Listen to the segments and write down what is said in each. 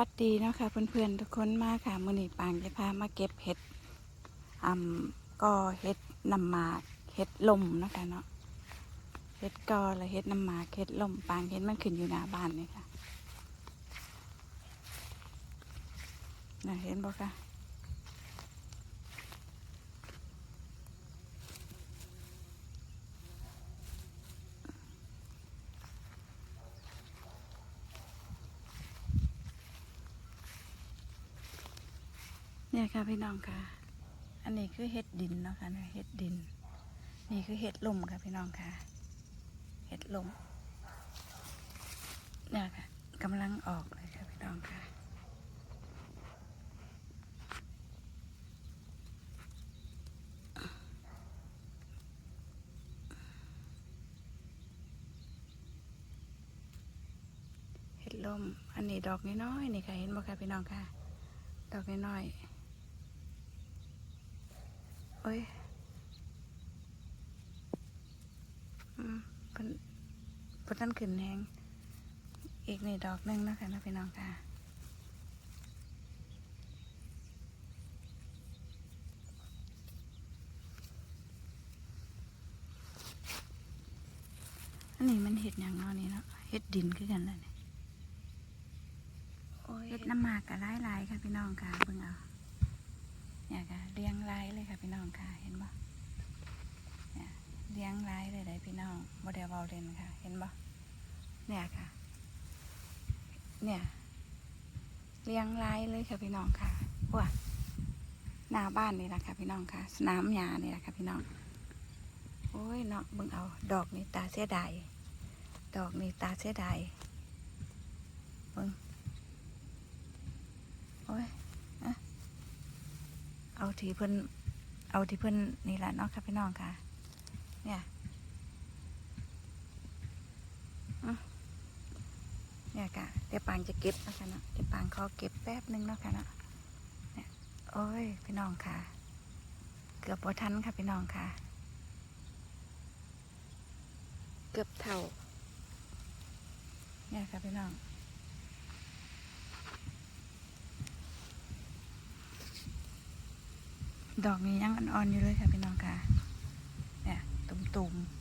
วัดดีเนาะค่ะเพื่อนๆทุกคนมาค่ะมือนีปางจะพามาเก็บเห็ดอ่ำก็เห็ดน้ำมาเห็ดลมเนาะคะเนาะเห็ดกอและเห็ดน้ำมาเห็ดลมปางเห็ดมันขึ้นอยู่หน้าบ้านนี่ค่ะนะเห็นบ่ค่ะ เนี่ยค่ะพี่น้องค่ะ อันนี้คือเห็ดดินเนาะค่ะเนี่ยเห็ดดิน นี่คือเห็ดลมค่ะพี่น้องค่ะ เห็ดลมเนี่ยค่ะกำลังออกเลยค่ะพี่น้องค่ะเห็ดลม อันนี้ดอกน้อยๆนี่ค่ะ เห็นบ่ค่ะพี่น้องค่ะ ดอกน้อยๆ อ้ยอืมเพิ่นเพิ่นนั่นขึ้นแหงอีกนี่ดอกหนึงนะคะนะพี่น้องค่ะอันนี้มันเห็ดอย่างเนอนี่เนาะเห็ดดินคือกันเลยเห็ดน้ำหมากกับลายลายๆค่ะพี่น้องค่ะเบิ่งเอา เนี่ยค่ะเรียงลายเลยค่ะพี่น้องค่ะ เห็นบ่เนี่ยเรียงลายเลยได้พี่น้องบ่ได้เบาเล่นค่ะ เห็นบ่เนี่ยค่ะ เนี่ยเรียงลายเลยค่ะพี่น้องค่ะว้าหน้าบ้านนี่แหละค่ะพี่น้องค่ะ สนามหญ้านี่แหละค่ะพี่น้อง โอ้ยเนาะเบิ่งเอา ดอกนี่ตาเสียดายดอกนี่ตาเสียดายเบิ่งโอ้ย เอาที่เพิ่นเอาที่เพิ่นนี่แหละเนาะค่ะพี่น้องค่ะ เนี่ยอะเนี่ยค่ะเดี๋ยวปางจะเก็บนะคะเนาะเดี๋ยวปางขอเก็บแป๊บหนึงเนาะค่ะเนาะเนี่ยโอ้ยพี่น้องค่ะ เกือบพอทันค่ะพี่น้องค่ะ เกือบเท่า เนี่ยค่ะพี่น้อง ดอกนี้ยังอ่อนๆอยู่เลยค่ะพี่น้องค่ะเนี่ยตุ่มๆ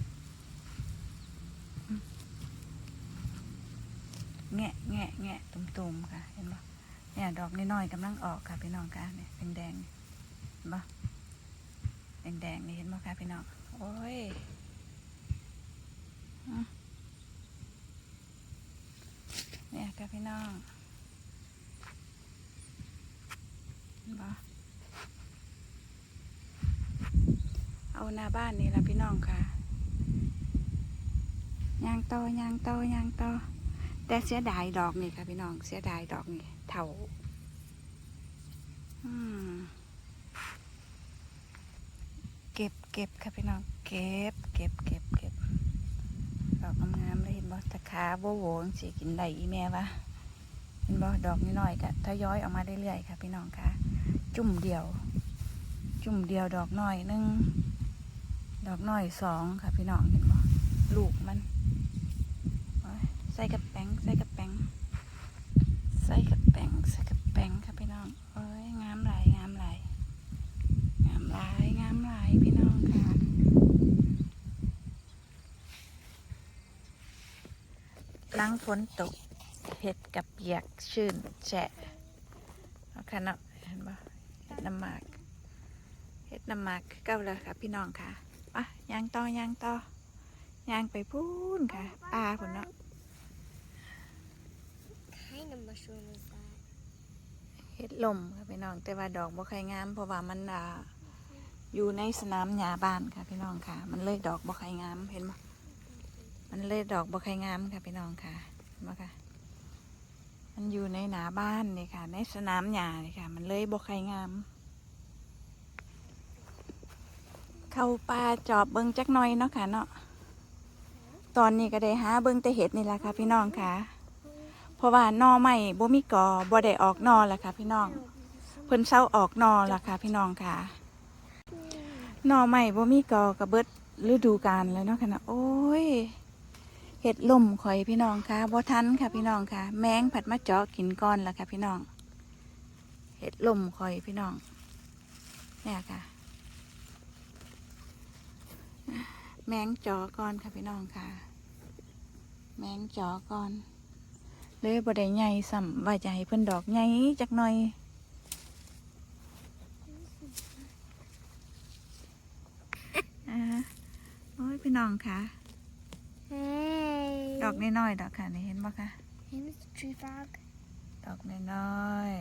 แงะแงะแงะตุ่มๆค่ะ เห็นปะเนี่ยดอกน้อยๆกำลังออกค่ะพี่น้องค่ะเนี่ยแดงๆเห็นปะแดงๆนี่เห็นปะค่ะพี่น้องโอ้ยเนี่ยค่ะพี่น้องเห็นบ่ เอาหน้าบ้านนี่ละพี่น้องค่ะยางโตอยางโตอยางโตแต่เสียดายดอกนี่ค่ะพี่น้องเสียดายดอกนี่เถาเก็บเก็บค่ะพี่น้องเก็บเก็บเก็บเก็บดอกงามๆเลยเห็นบ่ตะขาโบโหงสิกินได้อีแม่วะเห็นบ่ดอกน้อยๆก็ทยอยออกมาเรื่อยๆค่ะพี่น้องค่ะ จุ่มเดียว จุ่มเดียวดอกน้อยนึ่ง ดอกน้อยสองค่ะพี่น้องเห็นบ่ลูกมันใส่กระแป้งใส่กระแป้งใส่กระแป้งใส่กระแป้งค่ะพี่น้องเอ้ยงามหลายงามหลายงามหลายงามหลายพี่น้องค่ะลังฝนตกเห็ดกับเปียกชื่นแฉะเอาค่ะเนาะเห็นปะเห็ดน้ำหมากเห็ดน้ำหมากเก้าแล้วค่ะพี่น้องค่ะ อะยางต่อยางต่อยางไปพูนค่ะปลาผลเนาะ kind of mushroom is that? เห็ดลมค่ะพี่น้อง แต่ว่าดอกบ่ค่อยงาม เพราะว่ามันอ่าอยู่ในสนามหญ้าบ้านค่ะพี่น้องค่ะ มันเลยดอกบ่ค่อยงามเห็นปะมันเลยดอกบ่ค่อยงามค่ะพี่น้องค่ะเห็นปะค่ะ มันอยู่ในหนาบ้านนี่ค่ะ ในสนามหญ้านี่ค่ะ มันเลยบ่ใครงาม เข้าป่าจอบเบิงจักหน่อยเนาะค่ะเนาะตอนนี้ก็ได้หาเบิงแต่เห็ดนี่แหละค่ะ พี่น้องค่ะ เพราะว่านอใหม่บ่มีกอบ่ได้ออกนอแล้วค่ะ พี่น้องเพิ่นเศร้าออกนอแล้วค่ะ พี่น้องค่ะนอใหม่บ่มีกอกระเบิดฤดูกาลแล้วเนาะค่ะเนาะโอ้ยเห็ดล่มข่อยพี่น้องค่ะบ่ทันค่ะ พี่น้องค่ะ แมงผัดมาเจาะกินก้อนละค่ะ พี่น้องเห็ดล่มข่อยพี่น้องเนี่ยค่ะ แมงจอก่อนค่ะพี่น้องค่ะ แมงจอก่อน เลยบ่ได้ใหญ่สัมว่าจะให้เพิ่นดอกใหญ่จักหน่อยอ่าโอ้ยพี่น้องค่ะ Hey. ดอกน้อยๆดอกค่ะนี่เห็นบ่คะ Hey, Mr. Tree Frog. ดอกน้อย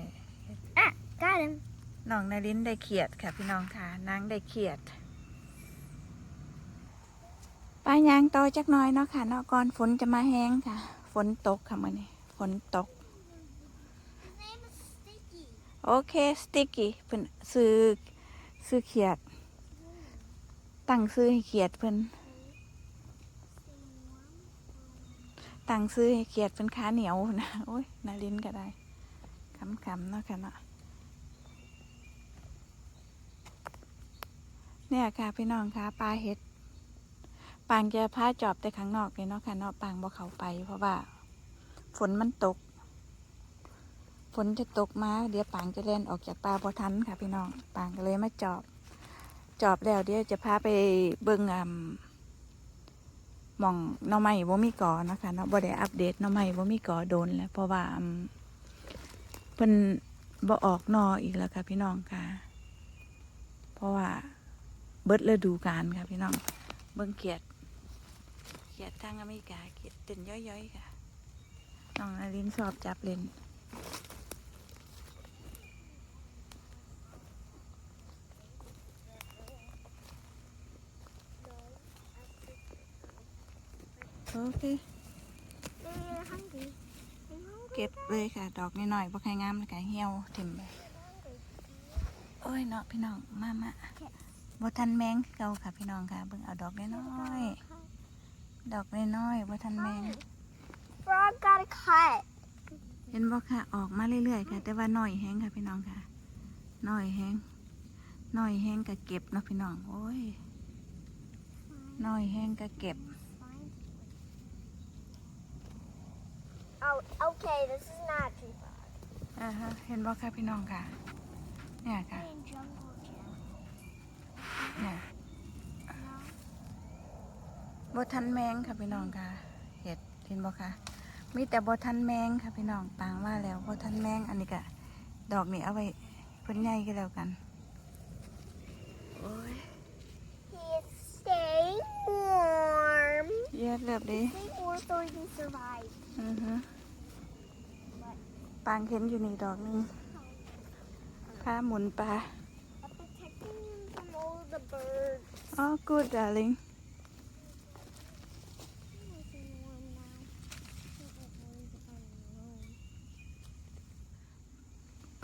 Ah, got him. ๆน้องนารินได้เขียดค่ะพี่น้องค่ะนางได้เขียด ปลายางโตอจักน้อยเนาะค่ะเนาะก่อนฝนจะมาแห้งค่ะ ฝนตกค่ะมื้อนี้ฝนตก His name is Sticky. โอเคสติกกี้เพิ่นซื้อซื้อเขียด ตั้งซื้อให้เขียดเพิ่นตั้งซื้อให้เขียดเพิ่นขาเหนียวนะโอ้ยนารินก็ได้คำๆเนาะค่ะเนาะเนี่ยค่ะพี่น้องค่ะปลาเห็ด ปางจะพาจอบแต่ข้างนอกเลยเนาะค่ะเนาะปางบ่เข้าไป เพราะว่า ฝนมันตก ฝนจะตกมา เดี๋ยวปางจะเล่นออกจากปลาบ่ทันค่ะ พี่น้องปางก็เลยมาจอบ จอบแล้วเดี๋ยวจะพาไปเบิ่งอ่ำหมองน้อไม้บ่มีก่อนะคะเนาะบ่ได้อัปเดตน้อไม้บ่มีก่อโดนแล้วเพราะว่าเพิ่นบ่ออกนออีกแล้วค่ะ พี่น้องค่ะ เพราะว่าเบิดฤดูกาลค่ะพี่น้องเบิ่งเขียด เขียดทางอเมริกาเขียดเต้นย้อยๆค่ะน้องนารินชอบจับเล่นโอเค Maybe you're hungry. I'm hungry. เก็บเลยค่ะ ดอกน้อยๆบ่ใครงามแล้วก็เหี่ยวถิ่มไปโอ้ยเนาะพี่น้องมามาบ่ทันแมงคือเก่าค่ะพี่น้องค่ะเบิ่งเอาดอกน้อยๆ ดอกน้อยๆบ่ทันแมง Frog got a cut. เห็นบ่ค่ะ ออกมาเรื่อยๆค่ะ แต่ว่าน้อยแฮงค่ะพี่น้องค่ะน้อยแฮงน้อยแฮงก็เก็บเนาะพี่น้องโอ้ยน้อยแฮงก็เก็บ Oh, okay. This is not tree frog. อ่าฮะเห็นบ่ค่ะพี่น้องค่ะ เนี่ยค่ะ In jungle gym. เนี่ย บทันแมงค่ะพี่น้องค่ะ เห็ดเห็นบ่ค่ะมีแต่บทันแมงค่ะพี่น้องปางว่าแล้วบทันแมงอันนี้ก็ดอกนี้เอาไว้เพิ่นใหญ่ก็แล้วกันโอ้ย He is staying warm. เย็ดเรียบดี Staying warm so he can survive. อือฮึปางเห็นอยู่นี่ดอกหนึงพาหมุนปลา I'm protecting him from all the birds. อ๋อ good darling He's warm now. He's warm alone.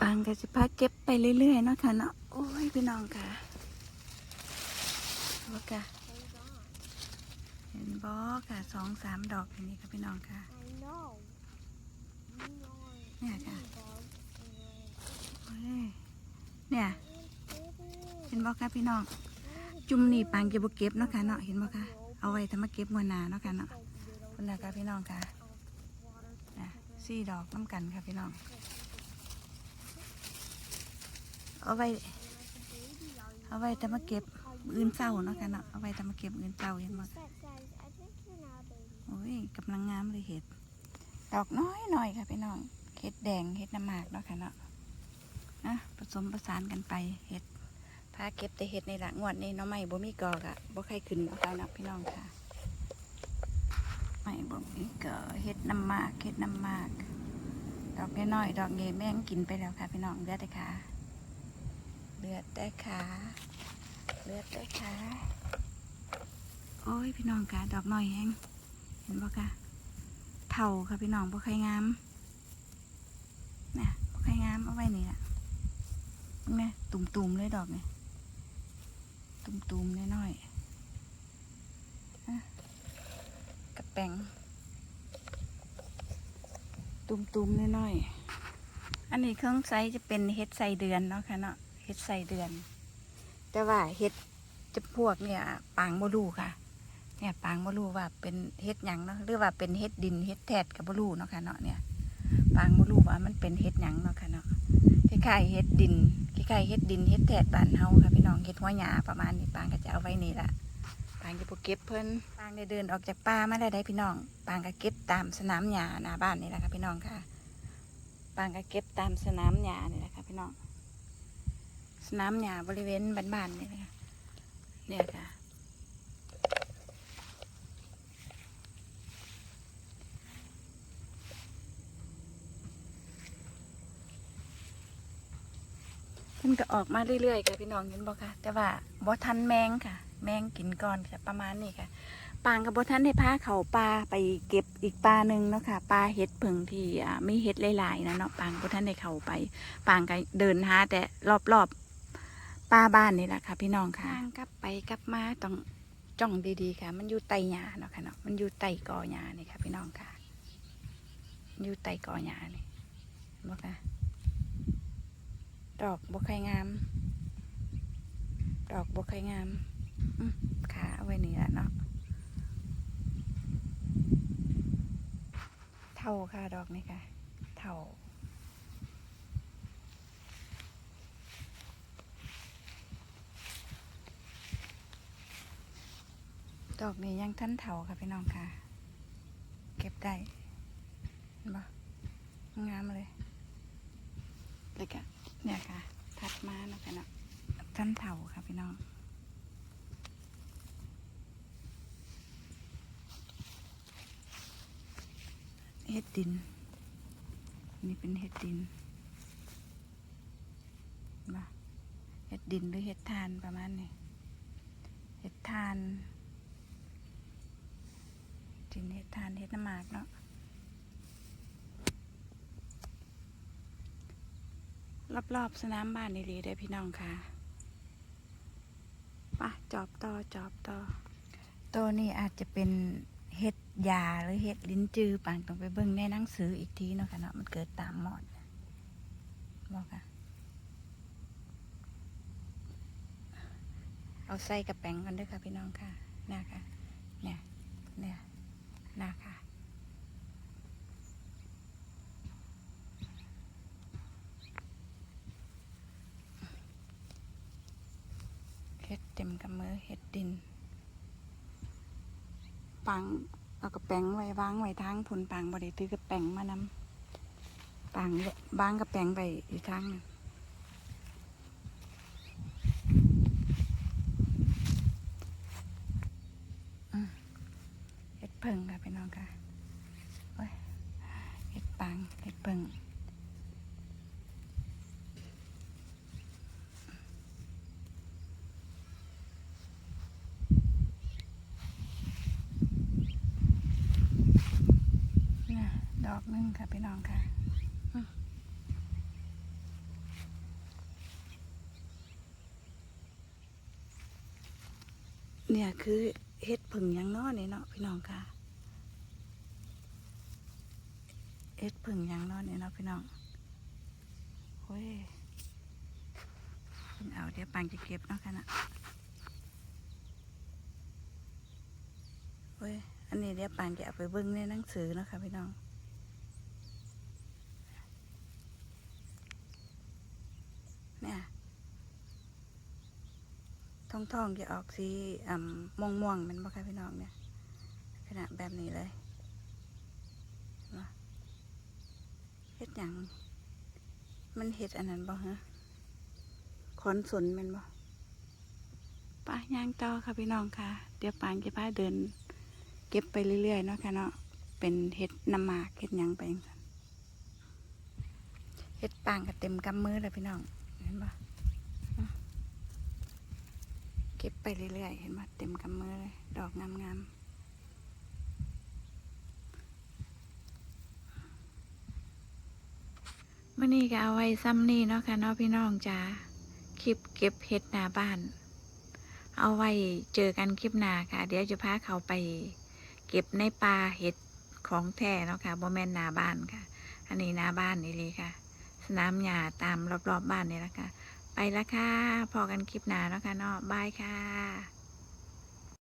ปางก็สิพาเก็บไปเรื่อยๆเนาะค่ะเนาะโอ้ยพี่น้องค่ะว่าค่ะเห็นบอค่ะสองสามดอกอย่างนี้ค่ะพี่น้องค่ะเนี่ยค่ะเนี่ยเห็นบอค่ะพี่น้อง จุ่มนี่ปางจะบ่เก็บเนาะค่ะเนาะเห็นบอค่ะเอาไว้ทำมาเก็บงวนาเนาะค่ะเนาะคุณนะคะพี่น้องค่ะนะสี่ดอกน้ำกันค่ะพี่น้อง เอาไว้ เอาไว้ทำมาเก็บอื่นเศร้าเนาะค่ะเนาะเอาไว้ทำมาเก็บอื่นเศร้าเห็นบอ Guys, I think you're not a baby. โอ้ยกำลังงามเลยเห็ด ดอกน้อยหน่อยค่ะพี่น้องเห็ดแดงเห็ดน้ำหมากเนาะค่ะเนาะนะผสมประสานกันไปเห็ดพาเก็บแต่เห็ดในลังวดนี้เน้องใหม่บ่มีกอกะบ่ใครขึ้นเอาแล้วนะพี่น้องค่ะไม่บ่มีกอเห็ดน้ำหมากเห็ดน้ำหมากดอกน้อยดอกเงยแม่งกินไปแล้วค่ะพี่น้องเลือดแต่ขา เลือดแต่ขาเลือดแต่ขาโอ้ยพี่น้องค่ะดอกน้อยแห้งเห็นบ่คะเท่าค่ะพี่น้องบ่ใครงามนะบ่ใครงามเอาไว้นี่ล่ะเห็นไหมตุ่มๆเลยดอกนี่ตุ่มๆน้อยๆนะกระแปงตุ่มๆน้อยๆอันนี้เครื่องไซจะเป็นเห็ดใส่เดือนเนาะค่ะเนาะ ห็ดใส่เดือน แต่ว่าเห็ดจะพวกเนี่ยปางบ่ดูค่ะ เนี่ยปางบ่รู้ว่าเป็นเฮ็ดหยังเนาะหรือว่าเป็นเฮ็ดดินเฮ็ดแทดกับบ่รู้เนาะค่ะเนาะเนี่ยปางบ่รู้ว่ามันเป็นเฮ็ดหยังเนาะค่ะเนาะคล้ายๆเฮ็ดดินคล้ายๆเฮ็ดดินเฮ็ดแทดบ้านเฮาค่ะพี่น้องเฮ็ดหัวหญ้าประมาณนี้ปางก็จะเอาไว้นี่ล่ะปางจะบ่เก็บเพิ่นปางได้เดินออกจากป่ามาได้ได้พี่น้องปางก็เก็บตามสนามหญ้าหน้าบ้านนี่แหละค่ะพี่น้องค่ะปางก็เก็บตามสนามหญ้านี่แหละค่ะพี่น้อง สนามหญ้าบริเวณบ้านๆนี่นะคะเนี่ยค่ะมันก็ออกมาเรื่อยๆค่ะพี่น้องเห็นบอกค่ะ แต่ว่าบ่ทันแมงค่ะ แมงกินก่อนค่ะ ประมาณนี้ค่ะปางกับบ่ทันได้พาเขาปลาไปเก็บอีกปลาหนึ่งเนาะค่ะปลาเห็ดผึ่งที่อ่ามีเห็ดหลายๆนะเนาะปางบ่ทันได้เขาไปปางก็เดินหาแต่รอบๆ ปลาบ้านนี่แหละค่ะ พี่น้องค่ะกลับไปกลับมาต้องจ้องดีๆค่ะ มันอยู่ใต้หญ้าเนาะค่ะเนาะมันอยู่ใต้กอหญ้านี่ค่ะ พี่น้องค่ะ อยู่ใต้กอหญ้านี่เห็นบ่ค่ะดอกบกไข่งาม ดอกบกไข่งามอืมขาเอาไว้นี่แหละเนาะเท่าค่ะดอกนี่ค่ะ เท่า ดอกนี้ยังท่านเท่าค่ะพี่น้องค่ะ เก็บได้เห็นปะงามเลยเลยค่ะเนี่ยค่ะ ถัดมาเนาะค่ะเนาะท่านเถาค่ะพี่น้องเห็ดดิน นี่เป็นเห็ดดินมาเห็ดดินหรือเห็ดทานประมาณนี้ เห็ดทานินเห็ดทานเห็ดน้ำหมากเนาะรอบๆสนามบ้านนี่ลีได้พี่น้องค่ะปะจอบต่อจอบต่อตัวนี้อาจจะเป็นเห็ดยาหรือเห็ดลิ้นจือปางต้องไปเบิ่งในหนังสืออีกทีเนาะค่ะเนาะมันเกิดตามหมอดบอกค่ะเอาใส่กระแป้งกันด้วยค่ะพี่น้องค่ะน่ค่ะเนี่ยเนี่ย น่าค่ะเห็ดเต็มกำมือเห็ดดิน ปังเอากระแป้งไว้วางไว้ทางผุนปังบริตือกระแป้งมานำปังบางกระแป้งไปอีกทางนึงอืมเห็ดเพิงค่ะพี่น้องค่ะโอ้ยเห็ดปังเห็ดเพิง น่ะด อกนึงค่ะพี่น้องค่ะเนี่ยคือเฮ็ดผึ่งยังนาะนี่เนาะพี่น้องค่ะเฮ็ดผึ่งยังนาะนี่เนาะพี่น้องโอ้ยเอาเดี๋ยวปังจะเก็บเนาะค่ะนะโอ้ย อันนี้เดี๋ยวปานจะเอาไปเบิ้งในหนังสือเนาะคะพี่น้อง เนี่ยท องทองๆจะออกสีอ่ำม่วงม่วงๆแมันบ่คะพี่น้องเนี่ยขนาดแบบนี้เลยเนาะเฮ็ดหยังมันเฮ็ดอันนั้นบ่ฮะขอนสนแมันบ่ไป้าย่างต่อค่ะพี่น้องค่ะ เดี๋ยวปานจะพาเดิน เก็บไปเรื่อยๆเนาะค่ะเนาะเป็นเห็ดน้ำหมากเห็ดหยังไปจังซั้นเห็ดปางก็เต็มกำมือเลยพี่น้องเห็นปะอะเก็บ ไปเรื่อยๆ เห็นปะเต็มกำมือเลย ดอกงามๆมื่อนี้ก็เอาไว้ซ้ำนี่เนาะค่ะเนาะพี่น้องจ้าคลิปเก็บเห็ดหน้าบ้าน เอาไว้เจอกันคลิปหน้าค่ะ เดี๋ยวจะพาเขาไป เก็บในป่าเห็ดของแท้เนาะค่ะโบแมนหนาบ้านค่ะ อันนี้หนาบ้านนี่เลยค่ะ สนามหญ้าตามรอบๆบบ้านนี่แหละค่ะ ล้วค่ะ พอกันคลิปหน้าเนาะค่ะเนาะบายค่ะ